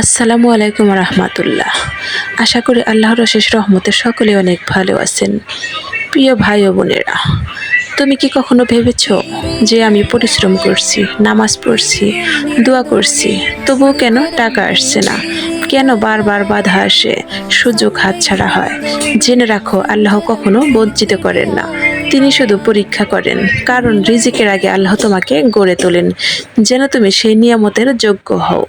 আসসালামু আলাইকুম রহমতুল্লাহ। আশা করি আল্লাহর অশেষ রহমতে সকলে অনেক ভালো আছেন। প্রিয় ভাই ও বোনেরা, তুমি কি কখনো ভেবেছ যে আমি পরিশ্রম করছি, নামাজ পড়ছি, দোয়া করছি, তবুও কেন টাকা আসছে না? কেন বারবার বাধা আসে, সুযোগ হাতছাড়া হয়? জেনে রাখো, আল্লাহ কখনো বঞ্চিত করেন না। তিনি শুধু পরীক্ষা করেন, কারণ রিজিকের আগে আল্লাহ তোমাকে গড়ে তোলেন। যেন তুমি সেই নিয়ামতের যোগ্য হও।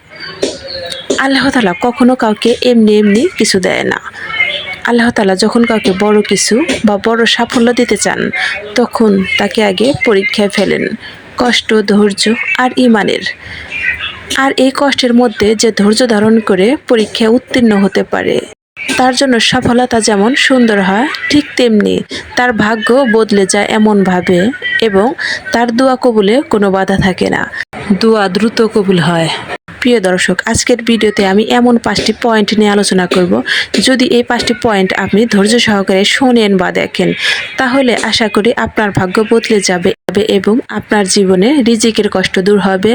আল্লাহ তালা কখনো কাউকে এমনি এমনি কিছু দেয় না। আল্লাহ তালা যখন কাউকে বড় কিছু বা বড় সাফল্য দিতে চান, তখন তাকে আগে পরীক্ষায় ফেলেন। কষ্ট, ধৈর্য আর ইমানের। আর এই কষ্টের মধ্যে যে ধৈর্য ধারণ করে পরীক্ষায় উত্তীর্ণ হতে পারে, তার জন্য সফলতা যেমন সুন্দর হয়, ঠিক তেমনি তার ভাগ্য বদলে যায় এমনভাবে এবং তার দোয়া কবুলে কোনো বাধা থাকে না। দোয়া দ্রুত কবুল হয়। প্রিয় দর্শক, আজকের ভিডিওতে আমি এমন পাঁচটি পয়েন্ট নিয়ে আলোচনা করব। যদি এই পাঁচটি পয়েন্ট আপনি ধৈর্য সহকারে শোনেন বা দেখেন, তাহলে আশা করি আপনার ভাগ্য বদলে যাবে এবং আপনার জীবনে রিজিকের কষ্ট দূর হবে।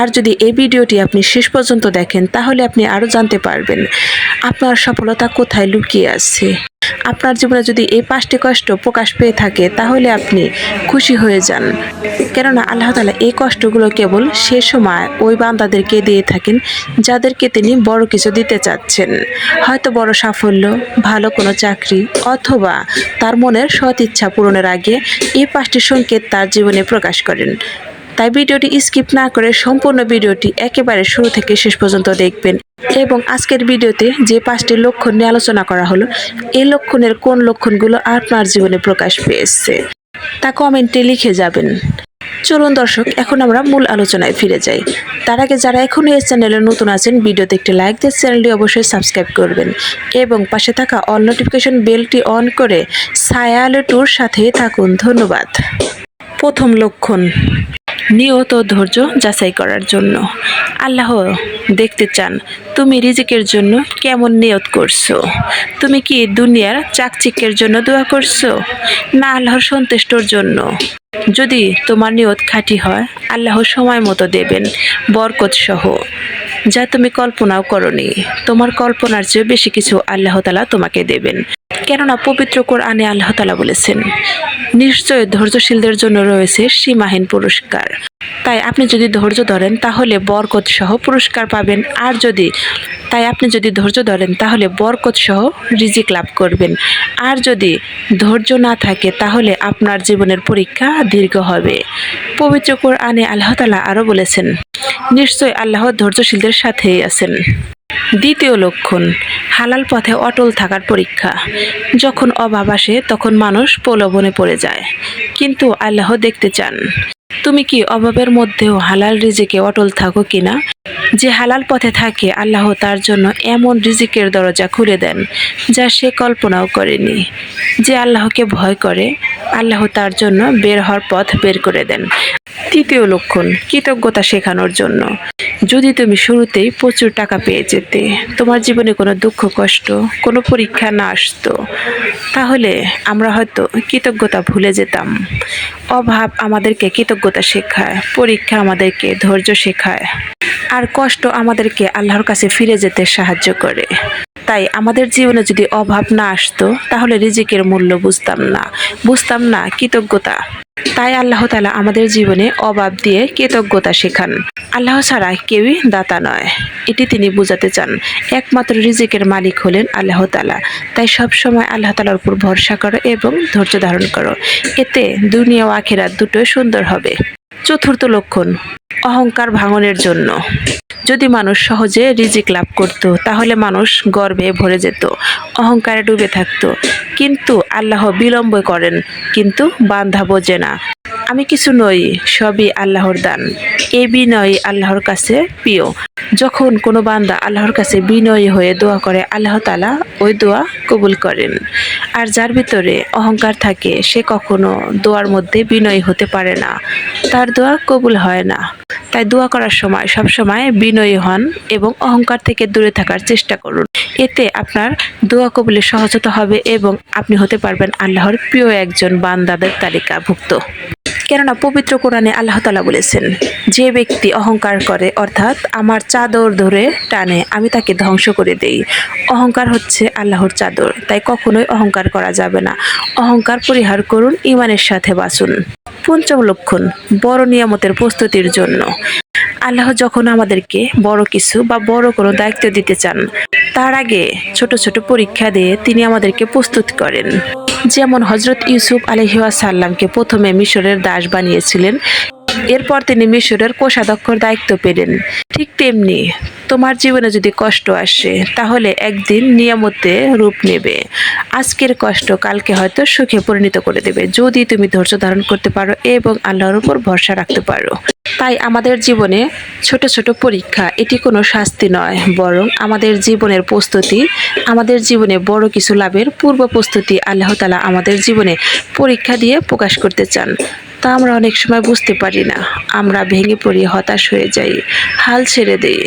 আর যদি এই ভিডিওটি আপনি শেষ পর্যন্ত দেখেন, তাহলে আপনি আরও জানতে পারবেন আপনার সফলতা কোথায় লুকিয়ে আছে। আপনার জীবনে যদি এই পাঁচটি কষ্ট প্রকাশ পেয়ে থাকে, তাহলে আপনি খুশি হয়ে যান। কেননা আল্লাহ তালা এই কষ্টগুলো কেবল সে সময় ওই বান্দাদেরকে দিয়ে থাকেন, যাদেরকে তিনি বড় কিছু দিতে চাচ্ছেন। হয়তো বড় সাফল্য, ভালো কোনো চাকরি, অথবা তার মনের সৎ ইচ্ছা পূরণের আগে এই পাঁচটি সংকেত তার জীবনে প্রকাশ করেন। তাই ভিডিওটি স্কিপ না করে সম্পূর্ণ ভিডিওটি একেবারে শুরু থেকে শেষ পর্যন্ত দেখবেন। এবং আজকের ভিডিওতে যে পাঁচটি লক্ষণ নিয়ে আলোচনা করা হলো, এই লক্ষণের কোন লক্ষণগুলো আপনার জীবনে প্রকাশ পেয়েছে, তা কমেন্টে লিখে যাবেন। চলুন দর্শক, এখন আমরা মূল আলোচনায় ফিরে যাই। তার আগে যারা এখনও এই চ্যানেলে নতুন আছেন, ভিডিওতে একটি লাইক দিয়ে চ্যানেলটি অবশ্যই সাবস্ক্রাইব করবেন এবং পাশে থাকা অল নোটিফিকেশন বেলটি অন করে ছায়া আলোটুর সাথে থাকুন। ধন্যবাদ। প্রথম লক্ষণ নিয়ত ধৈর্য যাচাই করার জন্য। আল্লাহ দেখতে চান, তুমি রিজিকের জন্য কেমন নিয়ত করছ? তুমি কি দুনিয়ার চাকচিক্যের জন্য দোয়া করছ? না আল্লাহর সন্তুষ্টর জন্য? যদি তোমার নিয়ত খাঁটি হয়, আল্লাহ সময় মতো দেবেন, বরকত সহ। যা তুমি কল্পনাও করনি, তোমার কল্পনার চেয়ে বেশি কিছু আল্লাহ তালা তোমাকে দেবেন। কেননা পবিত্র কোরআনে আল্লাহ তালা বলেছেন, নিশ্চয় ধৈর্যশীলদের জন্য রয়েছে সীমাহীন পুরস্কার। তাই আপনি যদি ধৈর্য ধরেন, তাহলে বরকত সহ পুরস্কার পাবেন। আর যদি, তাই আপনি যদি ধৈর্য ধরেন, তাহলে বরকত সহ রিজিক লাভ করবেন। আর যদি ধৈর্য না থাকে, তাহলে আপনার জীবনের পরীক্ষা দীর্ঘ হবে। পবিত্র কোরআনে আল্লাহ তালা আরও বলেছেন, নিশ্চয় আল্লাহ ধৈর্যশীলদের সাথেই আছেন। দ্বিতীয় লক্ষণ, হালাল পথে অটল থাকার পরীক্ষা। যখন অভাব আসে, তখন মানুষ প্রলোভনে পড়ে যায়। কিন্তু আল্লাহ দেখতে চান, তুমি কি অভাবের মধ্যেও হালাল রিজিকে অটল থাকো কিনা যে হালাল পথে থাকে, আল্লাহ তার জন্য এমন রিজিকের দরজা খুলে দেন, যা সে কল্পনাও করেনি। যে আল্লাহকে ভয় করে, আল্লাহ তার জন্য বের হওয়ার পথ বের করে দেন। তৃতীয় লক্ষণ, কৃতজ্ঞতা শেখানোর জন্য। যদি তুমি শুরুতেই প্রচুর টাকা পেয়ে যেতে, তোমার জীবনে কোনো দুঃখ, কষ্ট, কোনো পরীক্ষা না আসতো, তাহলে আমরা হয়তো কৃতজ্ঞতা ভুলে যেতাম। অভাব আমাদেরকে কৃতজ্ঞতা শেখায়, পরীক্ষা আমাদেরকে ধৈর্য শেখায়, আর কষ্ট আমাদেরকে আল্লাহর কাছে ফিরে যেতে সাহায্য করে। তাই আমাদের জীবনে যদি অভাব না আসতো, তাহলে রিজিকের মূল্য বুঝতাম না বুঝতাম না কৃতজ্ঞতা। তাই আল্লাহ তালা আমাদের জীবনে অভাব দিয়ে কৃতজ্ঞতা শেখান। আল্লাহ ছাড়া কেউই দাতা নয়। এটি তিনি বোঝাতে চান। একমাত্র রিজিকের মালিক হলেন আল্লাহ তালা। তাই সবসময় আল্লাহ তালার উপর ভরসা করো এবং ধৈর্য ধারণ করো। এতে দুনিয়া ও আখেরাত দুটোই সুন্দর হবে। চতুর্থ লক্ষণ, অহংকার ভাঙনের জন্য। যদি মানুষ সহজে রিজিক লাভ করত, তাহলে মানুষ গর্বে ভরে যেত, অহংকারে ডুবে থাকত। কিন্তু আল্লাহ বিলম্ব করেন, কিন্তু বান্ধা বোঝে না। আমি কিছু নই, সবই আল্লাহর দান। এই বিনয় আল্লাহর কাছে প্রিয়। যখন কোনো বান্দা আল্লাহর কাছে বিনয়ী হয়ে দোয়া করে, আল্লাহ তালা ওই দোয়া কবুল করেন। আর যার ভিতরে অহংকার থাকে, সে কখনো দোয়ার মধ্যে বিনয়ী হতে পারে না। তার দোয়া কবুল হয় না। তাই দোয়া করার সময়, সব সময় বিনয়ী হন এবং অহংকার থেকে দূরে থাকার চেষ্টা করুন। এতে আপনার দোয়া কবুলে সহজতা হবে এবং আপনি হতে পারবেন আল্লাহর প্রিয় একজন বান্দাদের তালিকাভুক্ত। কেননা পবিত্র কোরআনে আল্লাহ তালা বলেছেন, যে ব্যক্তি অহংকার করে, অর্থাৎ আমার চাদর ধরে টানে, আমি তাকে ধ্বংস করে দেই। অহংকার হচ্ছে আল্লাহর চাদর, তাই কখনোই অহংকার করা যাবে না। অহংকার পরিহার করুন ইমানের সাথে বাঁচুন। পঞ্চম লক্ষণ, বড় নিয়ামতের প্রস্তুতির জন্য। আল্লাহ যখন আমাদেরকে বড় কিছু বা বড় কোনো দায়িত্ব দিতে চান, তার আগে ছোট ছোট পরীক্ষা দিয়ে তিনি আমাদেরকে প্রস্তুত করেন। যেমন হজরত ইউসুফ আলহিহাসাল্লামকে প্রথমে মিশরের দাস বানিয়েছিলেন, এরপর তিনি মিশরের কোষাধ্যক্ষর দায়িত্ব পেলেন। ঠিক তেমনি তোমার জীবনে যদি কষ্ট আসে, তাহলে একদিন নিয়ামতে রূপ নেবে। আজকের কষ্ট কালকে হয়তো সুখে পরিণত করে দেবে। যদি তুমি ধৈর্য ধারণ করতে পারো এবং আল্লাহর উপর ভরসা রাখতে পারো। তাই আমাদের জীবনে ছোট ছোট পরীক্ষা, এটি কোনো শাস্তি নয়। বরং আমাদের জীবনের প্রস্তুতি, আমাদের জীবনে বড় কিছু লাভের পূর্ব প্রস্তুতি আল্লাহ তালা আমাদের জীবনে পরীক্ষা দিয়ে প্রকাশ করতে চান। তা আমরা অনেক সময় বুঝতে পারি না। আমরা ভেঙে পড়ি, হতাশ হয়ে যাই। হাল ছেড়ে দিই।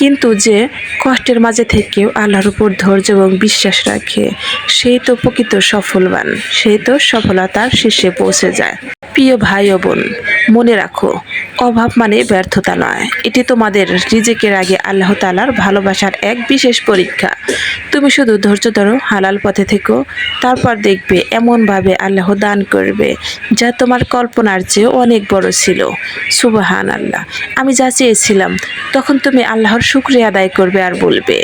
কিন্তু যে কষ্টের মাঝে থেকেও আল্লাহর উপর ধৈর্য এবং বিশ্বাস রাখে, সেই তো প্রকৃত সফলবান, সেই তো সফলতার শীর্ষে পৌঁছে যায়। প্রিয় ভাই ও বোন মনে রাখো, অভাব মানে ব্যর্থতা নয়। এটি তোমাদের রিজেকের আগে আল্লাহ তালার ভালোবাসার এক বিশেষ পরীক্ষা। তুমি শুধু ধৈর্য ধরো, হালাল পথে থেকো, তারপর দেখবে এমনভাবে আল্লাহ দান করবে, যা তোমার কল্পনার চেয়ে অনেক বড় ছিল। সুবাহান আল্লাহ আমি যা চেয়েছিলাম, তখন তুমি আল্লাহর শুক্রিয়া আদায় করবে আর বলবে,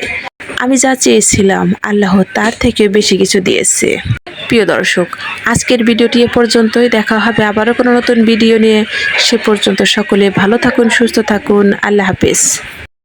আমি যা চেয়েছিলাম, আল্লাহ তার থেকে বেশি কিছু দিয়েছে। প্রিয় দর্শক, আজকের ভিডিওটি এ পর্যন্তই। দেখা হবে আবারও কোনো নতুন ভিডিও নিয়ে। সে পর্যন্ত সকলে ভালো থাকুন, সুস্থ থাকুন। আল্লাহ হাফেজ।